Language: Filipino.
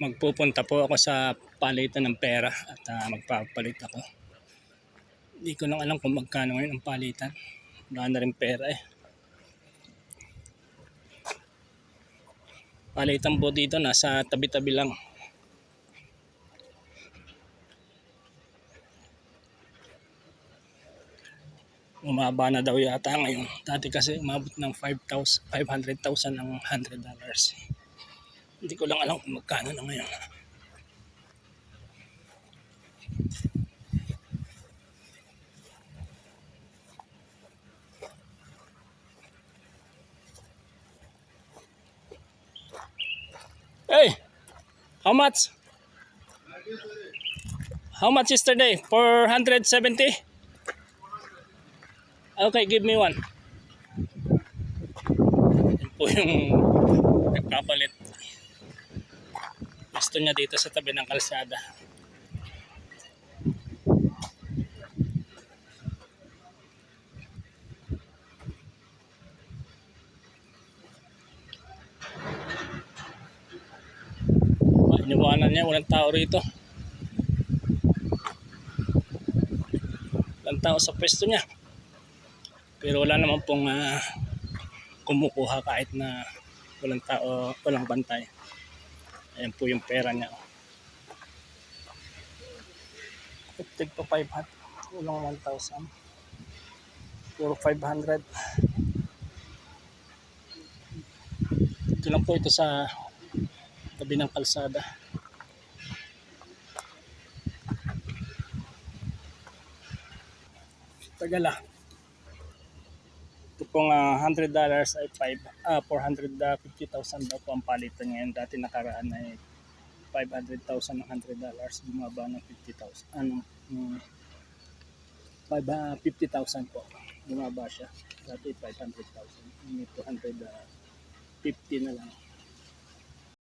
magpupunta po ako sa palitan ng pera at ah, magpapalit ako. Hindi ko lang alam kung magkano ngayon ang palitan. Wala na rin pera eh. Palitan po dito nasa tabi-tabi lang. Umaba na daw yata ngayon. Dati kasi umabot ng 5,000 500,000 ang 100 dollars. Hindi ko lang alam kung magkano na ngayon. Hey! How much? How much yesterday? 470? Okay, give me one. Yan po yung nagpapalit. Gusto niya dito sa tabi ng kalsada. Iniwanan niya, walang tao rito. Walang tao sa pwesto niya. Pero wala naman pong ah, kumukuha kahit na walang tao, walang bantay. Ayan po yung pera niya. Tig pa 500. Kulang 1,000. Puro 500. Ito lang po ito sa tabi ng kalsada. Tagala. Ito pong ah, $100 ay 5, ah, 450,000 daw po ang palitan ngayon. Dati nakaraan ay 500,000 ng $100. Bumaba ng 50,000. Ano, 5, ah, 50,000 po. Bumaba siya. Dati 500,000. May 250 na lang.